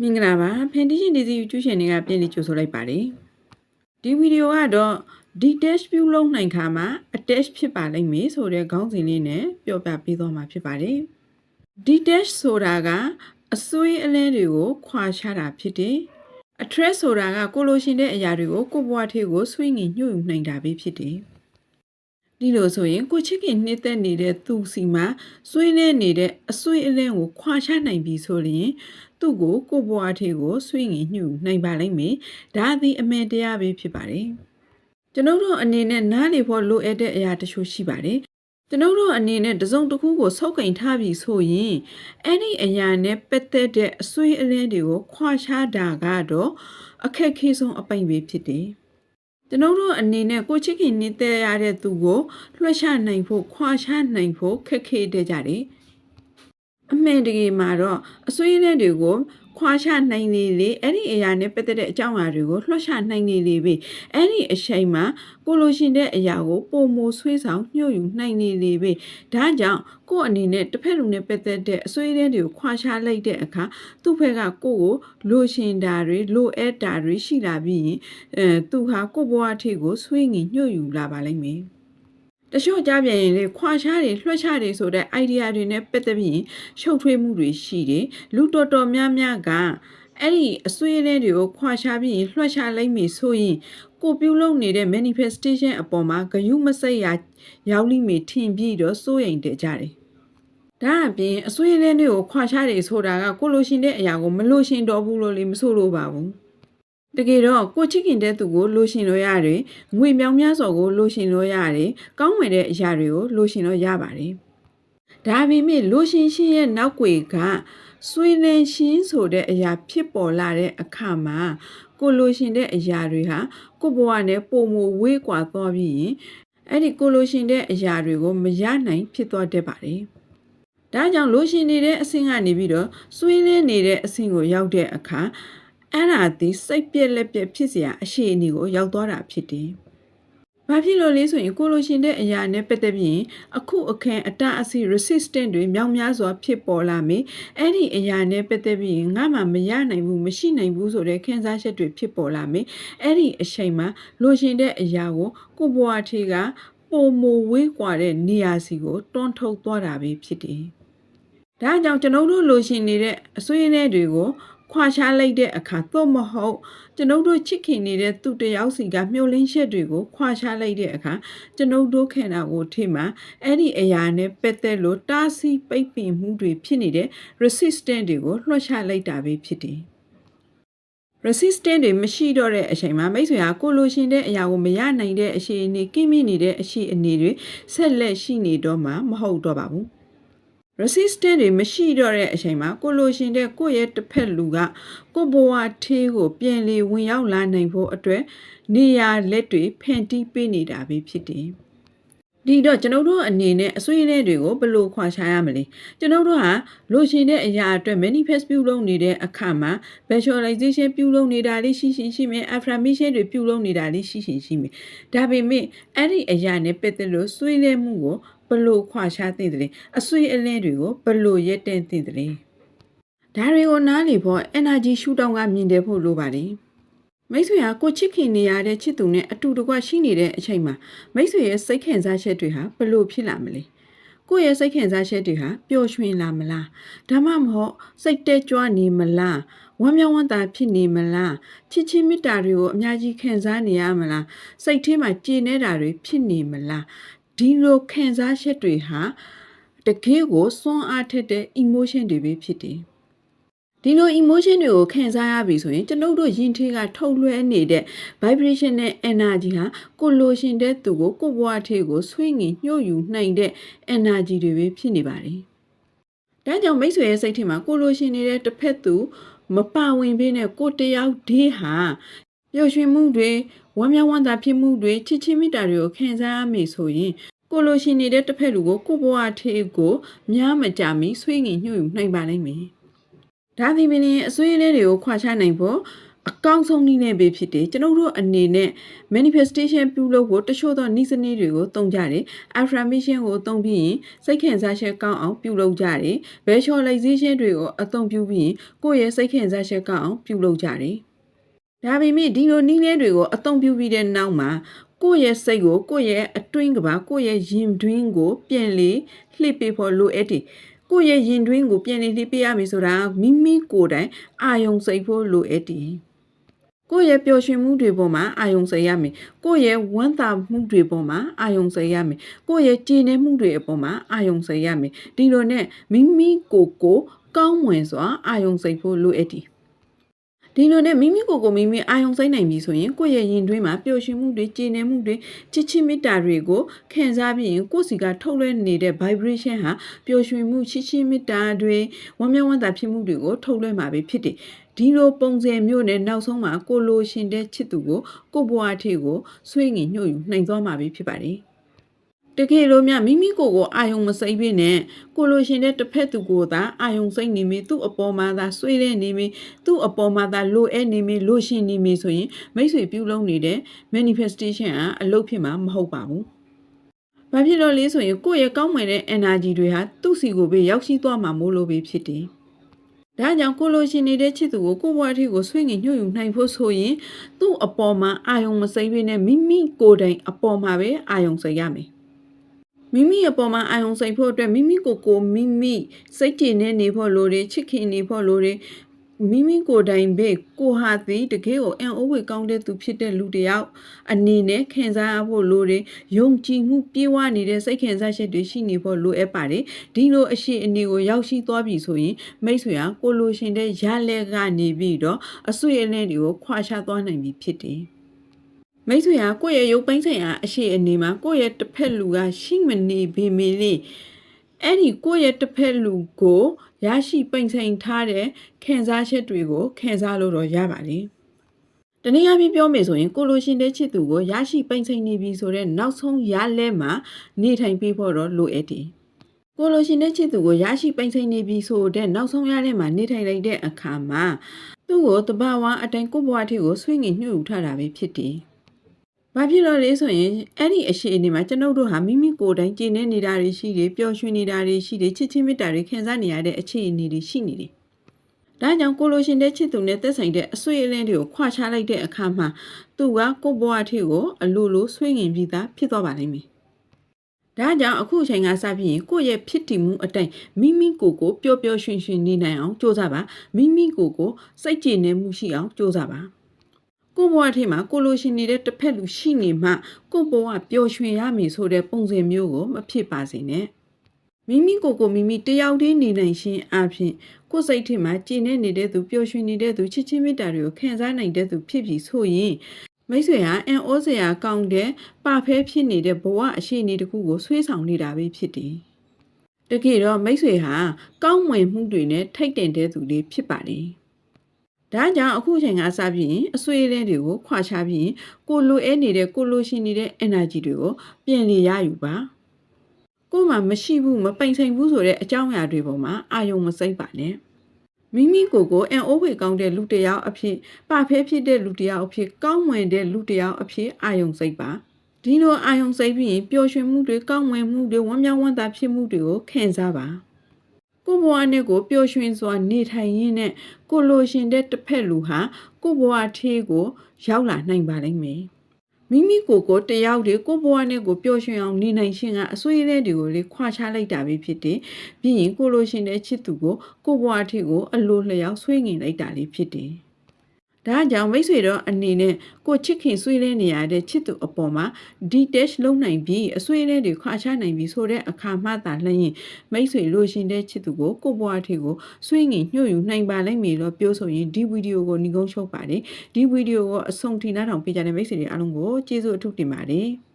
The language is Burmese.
မင်္ဂလာပါဖန်တီးရှင်ဒီစီကျူးရှင်တွေကပြန်လည်ကြိုဆိုလိုက်ပါတယ်ဒီဗီဒီယိုကတော့ detach view လုံးနိုင်ခါမှာ attach ဖြစ်ပါလိမ့်မယ်ဆိုတဲ့ခေါင်းစဉ်လေးနဲ့ပြောပြပေးသွားမှာဖြစ်ပါတယ် detach ဆိုတာကအစွေးအလဲတွေကိုခွာချတာဖြစ်တယ် attract ဆိုတာကကိုလိုရှင်တဲ့အရာတွေကိုကိုယ့်ဘဝထဲကိုဆွေးငင်ညှို့ယူနိုင်တာပဲဖြစ်တယ်ဒီလိုဆိုရင်ကိုချစ်ခင်နှစ်သက်နေတဲ့သူစီမှာဆွေးနေနေတဲ့အဆွေးအလဲကိုခွာချနိုင်ပြီဆိုရင် သူ့ကိုကိုယ့်ဘဝထဲကိုဆွေးငင်ညှို့ယူနိုင်ပါလိမ့်မယ်ဒါသည်အမှန်တရားပဲဖြစ်ပါတယ်ကျွန်ုပ်တို့အနေနဲ့နားလေဖို့လိုအပ်တဲ့အရာတချို့ရှိပါတယ်ကျွန်ုပ်တို့အနေနဲ့တစုံတစ်ခုကိုဆုပ်ကင်ထားပြီဆိုရင်အဲ့ဒီအရာနဲ့ပတ်သက်တဲ့အဆွေးအလဲတွေကိုခွာချတာကတော့အခက်အခဲဆုံးအပိုင်ပဲဖြစ်တယ်ကျွန်ုပ်တို့အနေနဲ့ကိုချစ်ခင်နေတဲ့ရတဲ့သူကိုလွှတ်ချနိုင်ဖို့ခွာချနိုင်ဖို့ခက်ခဲတဲ့ကြတယ် အမှန်တကယ်မှာတော့အဆွေးအလဲတွေကိုခွာချနိုင်နေလေအဲ့ဒီအရာနဲ့ပတ်သက်တဲ့အကြောင်းအရာတွေကိုလွှတ်ချနိုင်နေလေပြီအဲ့ဒီအချိန်မှာကိုလိုရှင်တဲ့အရာကိုပုံမဆွေးဆောင်ညှို့ယူနိုင်နေလေပြီဒါကြောင့်ကို့အနေနဲ့တစ်ဖက်လူနဲ့ပတ်သက်တဲ့အဆွေးအလဲတွေကိုခွာချလိုက်တဲ့အခါသူ့ဘက်ကကိုယ့်ကိုလိုရှင်တာတွေလိုအပ်တာတွေရှိလာပြီးရင်အဲသူဟာကိုယ့်ဘဝအထိကိုဆွေးငင်ညှို့ယူလာပါလိမ့်မယ် တချို့ကြပြန်ရင်လေခွာချတွေလွှတ်ချတွေဆိုတဲ့ idea တွေနဲ့ပတ်သက်ပြီးရင်ရှုပ်ထွေးမှုတွေရှိတယ်လူတော်တော်များများကအဲ့ဒီအစွေးလေးတွေကိုခွာချပြီးရင်လွှတ်ချလိုက်ပြီဆိုရင်ကိုပြုလုပ်နေတဲ့ manifestation အပေါ်မှာဂယုမစိတ်ရရောက်လိမ့်မယ်ထင်ပြီးတော့စိုးရိမ်တကြတယ်ဒါအပြင်အစွေးလေးတွေကိုခွာချတွေဆိုတာကကိုလိုရှင်တဲ့အရာကိုမလိုရှင်တော့ဘူးလို့လေမဆိုလို့ပါဘူး တကယ်တော့ကိုချစ်ခင်တဲ့သူကိုလိုရှင်လို့ရတယ်ငွေမြောင်များစွာကိုလိုရှင်လို့ရတယ်ကောင်းဝင်တဲ့အရာတွေကိုလိုရှင်လို့ရပါတယ်ဒါပေမဲ့လိုရှင်ရှင်ရဲ့နောက်ွယ်ကဆွေးနေရှင်ဆိုတဲ့အရာဖြစ်ပေါ်လာတဲ့အခါမှာကိုလိုရှင်တဲ့အရာတွေဟာကိုဘဝနဲ့ပုံမဝေးကွာသွားပြီးရင်အဲ့ဒီကိုလိုရှင်တဲ့အရာတွေကိုမရနိုင်ဖြစ်သွားတတ်ပါတယ်ဒါကြောင့်လိုရှင်နေတဲ့အဆင့်ကနေပြီးတော့ဆွေးနေနေတဲ့အဆင့်ကိုရောက်တဲ့အခါ အဲ့ဒါသည်စိတ်ပြက်လက်ပြက်ဖြစ်စရာအရှိအနေကိုရောက်သွားတာဖြစ်တယ်။ဘာဖြစ်လို့လဲဆိုရင်ကိုလိုရှင်တဲ့အရာနဲ့ပတ်သက်ပြီးအခုအခန်းအတအစီ resistant တွေမြောင်များစွာဖြစ်ပေါ်လာမယ်။အဲ့ဒီအရာနဲ့ပတ်သက်ပြီးငါမှမရနိုင်ဘူးမရှိနိုင်ဘူးဆိုတဲ့ခံစားချက်တွေဖြစ်ပေါ်လာမယ်။အဲ့ဒီအချိန်မှာလိုရှင်တဲ့အရာကိုကိုဘွားထေကပုံမဝေးကွာတဲ့နေရာစီကိုတွန်းထုတ်သွားတာပဲဖြစ်တယ်။ဒါကြောင့်ကျွန်တော်တို့လိုရှင်နေတဲ့အဆွေးအနွေးတွေကို ခွာချလိုက်တဲ့အခါသို့မဟုတ်ကျွန်ုပ်တို့ချစ်ခင်နေတဲ့သူတယောက်စီကမျောလင်းချက်တွေကိုခွာချလိုက်တဲ့အခါကျွန်ုပ်တို့ခန္ဓာကိုယ်ထိမှအဲ့ဒီအရာနဲ့ပတ်သက်လို့တားဆီးပိတ်ပင်မှုတွေဖြစ်နေတဲ့ resistant တွေကိုလွှတ်ချလိုက်တာပဲဖြစ်တယ် resistant တွေမရှိတော့တဲ့အချိန်မှာမိတ်ဆွေဟာကိုလိုရှင်တဲ့အရာကိုမရနိုင်တဲ့အရှိအနေကိမိနေတဲ့အရှိအနေတွေဆက်လက်ရှိနေတော့မှမဟုတ်တော့ပါဘူး resistant တွေမရှိတော့တဲ့အချိန်မှာကိုလိုရှင်တဲ့ကိုယ့်ရဲ့တစ်ဖက်လူကကိုဘဝထေးကို ပြန်လေဝင်ရောက်လာနိုင်ဖို့အတွက်နေရာလက်တွေဖန်တီးပေးနေတာပဲဖြစ်တယ်။ဒီတော့ကျွန်ုပ်တို့အနေနဲ့အဆွေးအလဲတွေကိုဘယ်လိုခွာရှားရမလဲကျွန်ုပ်တို့ဟာလိုရှင်တဲ့အရာအတွက် manifest ပြုလုပ်နေတဲ့အခါမှာ visualization ပြုလုပ်နေတာလေးရှိရှင်ရှိမယ် affirmation တွေပြုလုပ်နေတာလေးရှိရှင်ရှိမယ်ဒါပေမဲ့အဲ့ဒီအရာနဲ့ပတ်သက်လို့ဆွေးလဲမှုကို ဘလို့ခွာရှားသိတယ်လဲအဆွေးအလဲတွေကိုဘလို့ရက်တဲ့သိတယ်လဲဒါတွေကိုနားလေဖို့ energy ရှူတောင်းကမြင်တယ်ဖို့လိုပါတယ်မိတ်ဆွေဟာကိုချစ်ခင်နေရတဲ့ချစ်သူနဲ့အတူတကွရှိနေတဲ့အချိန်မှာမိတ်ဆွေရဲ့စိတ်ခံစားချက်တွေဟာဘလို့ဖြစ်လာမလဲကိုယ့်ရဲ့စိတ်ခံစားချက်တွေဟာပျော်ရွှင်လာမလားဒါမှမဟုတ်စိတ်တဲကြွနေမလားဝမ်းမြောက်ဝမ်းသာဖြစ်နေမလားချစ်ချင်းမေတ္တာတွေကိုအများကြီးခံစားနေရမလားစိတ်ထဲမှာကြည်နေတာတွေဖြစ်နေမလား ဒီလိုခံစားချက်တွေဟာတကယ်ကိုစွန့်အားထက်တဲ့ emotion တွေပဲဖြစ်တယ်ဒီလို emotion တွေကိုခံစားရပြီဆိုရင်ကျွန်ုပ်တို့ယင်ထေးကထုတ်လွှဲနေတဲ့ vibration နဲ့ energy ဟာကိုလိုရှင်တဲ့သူကိုကိုဘဝထေးကိုဆွေးငင်ညှို့ယူနိုင်တဲ့ energy တွေပဲဖြစ်နေပါတယ်။ဒါကြောင့်မိတ်ဆွေရဲ့စိတ်ထဲမှာကိုလိုရှင်နေတဲ့တစ်ဖက်သူမပါဝင်ဘဲနဲ့ကိုတယောက်ဒီဟာပျော်ရွှင်မှုတွေ ဝမ်းမြောက်ဝမ်းသာဖြစ်မှုတွေချစ်ချင်းမေတ္တာတွေကိုခံစားရမယ်ဆိုရင်ကိုလိုရှင်နေတဲ့တစ်ဖက်လူကိုကိုဘဝထေးကိုများမကြမီဆွေးငင်ညှို့ယူနိုင်ပါလိမ့်မယ်။ဒါသည်မင်းအဆွေးလေးတွေကိုခွာချနိုင်ဖို့အကောင်းဆုံးနည်းနဲ့ပဲဖြစ်တယ်ကျွန်တော်တို့အနေနဲ့ manifestation ပြုလုပ်ဖို့တချို့သောနည်းစနစ်တွေကိုသုံးကြတယ် affirmation ကိုသုံးပြီးရင်စိတ်ခံစားချက်ကောင်းအောင်ပြုလုပ်ကြတယ် visualization တွေကိုအသုံးပြုပြီးရင်ကိုယ့်ရဲ့စိတ်ခံစားချက်ကောင်းအောင်ပြုလုပ်ကြတယ် ဒါပေမဲ့ဒီလိုနည်းလေးတွေကိုအသုံးပြုပြီးတဲ့နောက်မှာကိုယ့်ရဲ့စိတ်ကိုကိုယ့်ရဲ့အတွင်းကပါကိုယ့်ရဲ့ရင်တွင်းကို ပြန်လေလှစ်ပေးဖို့လိုအပ်တယ်ကိုယ့်ရဲ့ရင်တွင်းကိုပြန်လေလှစ်ပေးရမယ်ဆိုတာမိမိကိုယ်တိုင်အာယုံစိတ်ဖို့လိုအပ်တယ်ကိုယ့်ရဲ့ပျော်ရွှင်မှုတွေပေါ်မှာအာယုံစိုက်ရမယ်။ကိုယ့်ရဲ့ဝမ်းသာမှုတွေပေါ်မှာအာယုံစိုက်ရမယ်။ကိုယ့်ရဲ့ကြည်နည်းမှုတွေအပေါ်မှာအာယုံစိုက်ရမယ်။ဒီလိုနဲ့မိမိကိုယ်ကိုကောင်းမွန်စွာအာယုံစိုက်ဖို့လိုအပ်တယ်။ ဒီလိုနဲ့မိမိကိုယ်ကိုမိမိအာယုံစိုက်နိုင်ပြီဆိုရင်ကိုယ့်ရဲ့ရင်တွင်းမှာပျော်ရွှင်မှုတွေကြည်နည်းမှုတွေချစ်ချင်းမေတ္တာတွေကိုခံစားပြီးရင်ကိုယ့်စီကထုတ်လွှင့်နေတဲ့ vibration ဟာပျော်ရွှင်မှုချစ်ချင်းမေတ္တာတွေဝမ်းမြောက်ဝမ်းသာဖြစ်မှုတွေကိုထုတ်လွှင့်မှာပဲဖြစ်တယ်။ဒီလိုပုံစံမျိုးနဲ့နောက်ဆုံးမှာကိုလိုရှင်တဲ့ချစ်သူကိုကိုဘွားထေကိုဆွေးငင်ညှို့ယူနှိမ်သွားမှာပဲဖြစ်ပါတယ်။ တကယ်လို့မြမိမိကိုယ်ကိုအာယုံမစိမ့်ပြနဲ့ကိုလိုရှင်တဲ့တစ်ဖက်သူကိုသာအာယုံစိမ့်နေမိသူ့အပေါ်မှာသာဆွေးတဲ့နေမိသူ့အပေါ်မှာသာလိုအဲနေမိလိုရှင်နေမိဆိုရင်မိတ်ဆွေပြုလုပ်နေတဲ့ manifestation ကအလုပ်ဖြစ်မှာမဟုတ်ပါဘူး။ဘာဖြစ်လို့လဲဆိုရင်ကိုယ့်ရဲ့ကောင်းမွန်တဲ့ energy တွေဟာသူ့စီကိုပဲရောက်ရှိသွားမှာမို့လို့ပဲဖြစ်တယ်။ဒါကြောင့်ကိုလိုရှင်နေတဲ့ချစ်သူကိုကိုယ့်ဘဝအထိကိုဆွေးငင်ညှို့ယူနိုင်ဖို့ဆိုရင်သူ့အပေါ်မှာအာယုံမစိမ့်ဘဲနဲ့မိမိကိုယ်တိုင်အပေါ်မှာပဲအာယုံစိမ့်ရမယ် မိမိအပေါ်မှာအာယုံစိမ့်ဖို့အတွက်မိမိကိုယ်ကိုမိမိစိတ်ကြည်နေနေဖို့လိုတယ်ချစ်ခင်နေဖို့လိုတယ်မိမိကိုယ်တိုင်ပဲကိုဟာသည်တကယ်ကိုအံ့ဩဖွယ်ကောင်းတဲ့သူဖြစ်တဲ့လူတစ်ယောက်အနေနဲ့ခံစားရဖို့လိုတယ်ယုံကြည်မှုပြေဝနေတဲ့စိတ်ခံစားချက်တွေရှိနေဖို့လိုအပ်ပါတယ်ဒီလိုအရှိအနေကိုရောက်ရှိသွားပြီဆိုရင်မိတ်ဆွေဟာကိုလိုရှင်တဲ့ရလက်ကနေပြီးတော့အဆွေအလင်းတွေကိုခွာချသွားနိုင်ပြီဖြစ်တယ် မိတ်ဆွေဟာကိုယ့်ရဲ့ရုပ်ပိုင်းဆိုင်ရာအရှိအနေမှာကိုယ့်ရဲ့တစ်ဖက်လူကရှိမနေပေမေလေအဲ့ဒီကိုယ့်ရဲ့တစ်ဖက်လူကိုရရှိပိန်ဆိုင်ထားတဲ့ခံစားချက်တွေကိုခံစားလို့တော့ရပါတယ်။တနည်းအားဖြင့်ပြောမယ်ဆိုရင်ကိုလိုရှင်တဲ့ချစ်သူကိုရရှိပိန်ဆိုင်နေပြီဆိုတော့နောက်ဆုံးရလဲမှာနေထိုင်ပေးဖို့တော့လိုအပ်တယ်။ကိုလိုရှင်တဲ့ချစ်သူကိုရရှိပိန်ဆိုင်နေပြီဆိုတဲ့နောက်ဆုံးရလဲမှာနေထိုင်လိုက်တဲ့အခါမှာသူ့ကိုတဘာဝအတိုင်းကိုယ့်ဘဝထိကိုဆွေးငင်ညှို့ယူထားတာပဲဖြစ်တယ်။ ဘာဖြစ်လို့လဲဆိုရင်အဲ့ဒီအရှိအနေမှာကျွန်ုပ်တို့ဟာမိမိကိုယ်တိုင်ကျင့်နေနေတာတွေရှိတယ်ပျော်ရွှင်နေတာတွေရှိတယ်ချစ်ချင်းမေတ္တာတွေခံစားနေရတဲ့အခြေအနေတွေရှိနေတယ်။ဒါကြောင့်ကိုလိုရှင်တဲ့ချစ်သူနဲ့သက်ဆိုင်တဲ့အဆွေအလင်းတွေကိုခွာချလိုက်တဲ့အခါမှာသူကကိုယ့်ဘဝထိကိုအလိုလိုဆွေးငင်ပြီးသားဖြစ်သွားပါလိမ့်မယ်။ဒါကြောင့်အခုအချိန်ကစပြီးရင်ကိုယ့်ရဲ့ဖြစ်တည်မှုအတိုင်းမိမိကိုယ်ကိုပျော်ပျော်ရွှင်ရွှင်နေနိုင်အောင်ကြိုးစားပါမိမိကိုယ်ကိုစိတ်ကြည်နေမှုရှိအောင်ကြိုးစားပါ ကိုယ့်ဘဝထဲမှာကိုလိုရှင်နေတဲ့တစ်ဖက်လူရှိနေမှကိုယ့်ဘဝပျော်ရွှင်ရမည်ဆိုတဲ့ပုံစံမျိုးကိုမဖြစ်ပါစေနဲ့မိမိကိုယ်ကိုမိမိတယောက်တည်းနေနိုင်ခြင်းအပြင်ကိုယ်စိတ်ထဲမှာကြည်နေနေတဲ့သူပျော်ရွှင်နေတဲ့သူချစ်ချင်းမေတ္တာတွေကိုခံစားနိုင်တဲ့သူဖြစ်ပြီဆိုရင်မိတ်ဆွေဟာအန်ဩစရာကောင်းတဲ့ပါဖဲဖြစ်နေတဲ့ဘဝအရှိအနေတစ်ခုကိုဆွေးဆောင်နေတာပဲဖြစ်တယ်တကယ်တော့မိတ်ဆွေဟာကောင်းမွန်မှုတွေနဲ့ထိတ်တင်တဲ့သူလေးဖြစ်ပါတယ် ဒါကြောင့်အခုချိန်ကစပြီးရင်အဆွေးအလဲတွေကိုခွာချပြီးရင်ကိုလိုအဲနေတဲ့ကိုလိုရှင်နေတဲ့ energy တွေကိုပြင်လေရယူပါကို့မှာမရှိဘူးမပိန်ဆိုင်ဘူးဆိုတဲ့အကြောင်းအရာတွေပေါ်မှာအာယုံမစိမ့်ပါနဲ့မိမိကိုယ်ကိုအန်အိုးဝေကောင်းတဲ့လူတစ်ယောက်အဖြစ်ပဖဲဖြစ်တဲ့လူတစ်ယောက်အဖြစ်ကောင်းမွန်တဲ့လူတစ်ယောက်အဖြစ်အာယုံစိမ့်ပါဒီလိုအာယုံစိမ့်ပြီးရင်ပျော်ရွှင်မှုတွေကောင်းမွန်မှုတွေဝမ်းမြောက်ဝမ်းသာဖြစ်မှုတွေကိုခံစားပါ ကိုဘဝနဲ့ကိုပျော်ရွှင်စွာနေထိုင်ရင်းနဲ့ကိုလိုရှင်တဲ့တစ်ဖက်လူဟာကိုဘဝထေးကို ရောက်လာနိုင်ပါလိမ့်မယ်မိမိကိုယ်ကိုတယောက်တည်းကိုဘဝနဲ့ကိုပျော်ရွှင်အောင်နေနိုင်ရှင်ကအဆွေးအလဲတွေကိုလေခွာချလိုက်တာပဲဖြစ်တယ်ပြီးရင်ကိုလိုရှင်တဲ့ချစ်သူကိုကိုဘဝထေးကိုအလိုလျောက်ဆွေးငင်လိုက်တာလေးဖြစ်တယ် ဒါကြောင့်မိတ်ဆွေတို့အနေနဲ့ကိုချစ်ခင်ဆွေးလဲနေရတဲ့ချစ်သူအပေါ်မှာ detach လုပ်နိုင်ပြီးအဆွေးလဲတွေခွာချနိုင်ပြီးဆိုတဲ့အခါမှသာလျှင်မိတ်ဆွေလိုရှင်တဲ့ချစ်သူကိုကိုဘွားထေကိုဆွေးငင်ညှို့ယူနိုင်ပါလိမ့်မည်လို့ပြောဆိုရင်ဒီဗီဒီယိုကိုညီကုန်းချုပ်ပါတယ်ဒီဗီဒီယိုကိုအဆုံးထိနားထောင်ပေးကြတဲ့မိတ်ဆွေတွေအားလုံးကိုကျေးဇူးအထူးတင်ပါတယ်